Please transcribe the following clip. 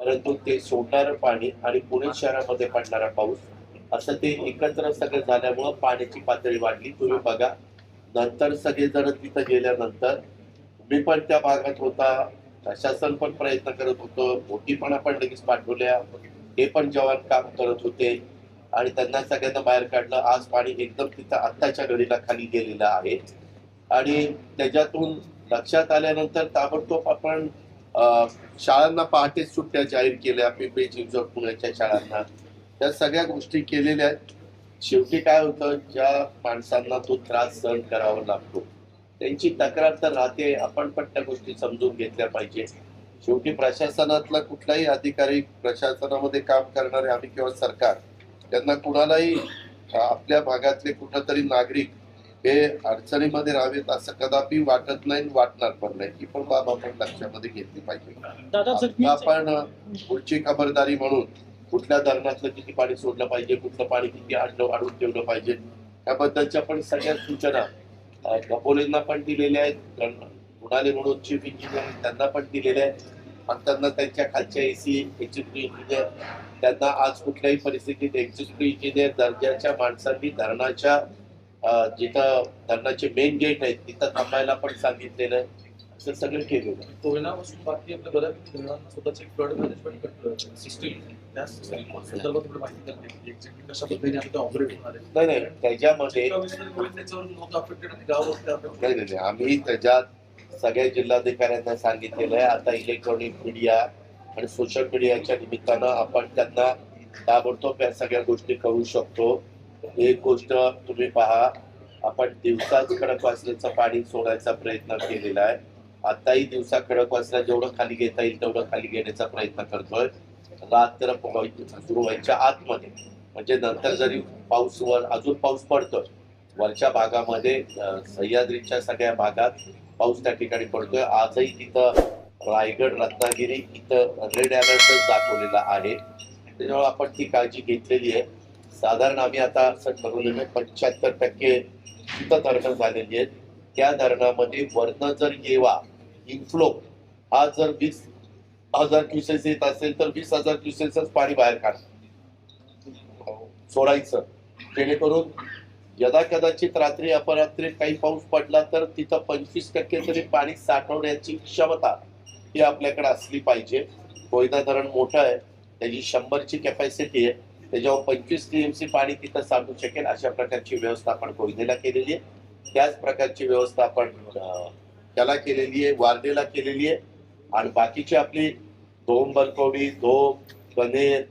परंतु ते सोडणारं पाणी आणि पुणे शहरामध्ये पडणारा पाऊस असं ते एकत्र सगळं झाल्यामुळं पाण्याची पातळी वाढली. तुम्ही बघा नंतर सगळेजण तिथं गेल्यानंतर मी पण त्या भागात होता प्रशासन पण प्रयत्न करत होतं मोठी पण आपण लगेच पाठवल्या हे पण जवान काम करत होते आणि त्यांना सगळ्यांना बाहेर काढलं. आज पाणी एकदम तिथं आत्ताच्या घडीला खाली गेलेलं आहे. आणि त्याच्यातून लक्षात आल्यानंतर ताबडतोब आपण शाळांना पहाटेच सुट्ट्या जाहीर केल्या पिंपरी चिंचवड पुण्याच्या शाळांना. त्या सगळ्या गोष्टी केलेल्या आहेत. शेवटी काय होतं ज्या माणसांना तो त्रास सहन करावा लागतो त्यांची तक्रार तर राहते आपण पण त्या गोष्टी समजून घेतल्या पाहिजे. शेवटी प्रशासनातला कुठलाही अधिकारी प्रशासनामध्ये काम करणारे आम्ही किंवा सरकार त्यांना कुणालाही आपल्या भागातले कुठंतरी नागरिक हे अडचणीमध्ये राहावेत असं कदापि वाटत नाही वाटणार पण नाही. ही पण बाब आपण लक्षामध्ये घेतली पाहिजे. आपण पुढची खबरदारी म्हणून कुठल्या धरणातलं किती पाणी सोडलं पाहिजे कुठलं पाणी किती आणलं अडून ठेवलं पाहिजे त्याबद्दलच्या पण सगळ्या सूचना अं, गपोलेंना पण दिलेल्या आहेत. गुणाले म्हणून चीफ इंजिनियर त्यांना पण दिलेल्या आहेत. आणि त्यांना त्यांच्या खालच्या एसी एक्झिक्युटिव्ह इंजिनियर त्यांना आज कुठल्याही परिस्थितीत एक्झिक्युटिव्ह इंजिनियर दर्जाच्या माणसांनी धरणाच्या जिथं धरणाचे मेन गेट आहेत तिथं थांबायला पण सांगितलेलं आहे. असं सगळं केलेलं आहे. कोयनापासून बाकी आपल्या बऱ्यापैकी धरणांना स्वतःची फ्लड मॅनेजमेंट सिस्टीम त्या संदर्भात थोडी माहिती करते एक्झॅक्टली कशा पद्धतीने आता ऑपरेट होणार आहे. नाही नाही. त्याच्यामध्ये त्याच्यावर नव्हतं अफेक्टेड आणि गाव नाही नाही नाही. आम्ही त्याच्यात सगळ्या जिल्हाधिकाऱ्यांना सांगितलेलं आहे. आता इलेक्ट्रॉनिक मीडिया आणि सोशल मीडियाच्या निमित्तानं आपण त्यांना ताबडतोब या सगळ्या गोष्टी करू शकतो. एक गोष्ट तुम्ही पहा आपण दिवसाच खडकवासल्याचं पाणी सोडायचा प्रयत्न केलेला आहे. आताही दिवसा खडक जेवढं खाली घेता येईल तेवढं खाली घेण्याचा प्रयत्न करतोय. रात्र व्हाय- सुरू व्हायच्या आतमध्ये. म्हणजे नंतर जरी पाऊस वर अजून पाऊस पडतोय. वरच्या भागामध्ये सह्याद्रीच्या सगळ्या भागात पाऊस त्या ठिकाणी पडतोय. आजही तिथं रायगड रत्नागिरी इथं रेड अलर्टच दाखवलेला आहे. त्याच्यामुळे आपण ती काळजी घेतलेली आहे. साधारण आम्ही आता असं ठरवलेलं पंच्याहत्तर टक्के तिथं धरणं झालेली आहेत. त्या धरणामध्ये वर्ण जर येवा इन्फ्लो हा जर वीस हजार क्युसेस येत असेल तर वीस हजार क्युसेसच पाणी बाहेर काढ. सोडायचं. जेणेकरून यदा कदाचित रात्री अपरात्री काही पाऊस पडला तर तिथं पंचवीस टक्के तरी पाणी साठवण्याची क्षमता ही आपल्याकडे असली पाहिजे. कोयना धरण मोठं आहे. त्याची शंभरची कॅपॅसिटी आहे. त्याच्यावर पंचवीस टीएमसी पाणी तिथं सांगू शकेल अशा प्रकारची व्यवस्था आपण कोयनेला केलेली आहे. त्याच प्रकारची व्यवस्था आपण त्याला केलेली आहे वारदेला केलेली आहे. आणि बाकीची आपली धोम बलकवडी धोम कनेर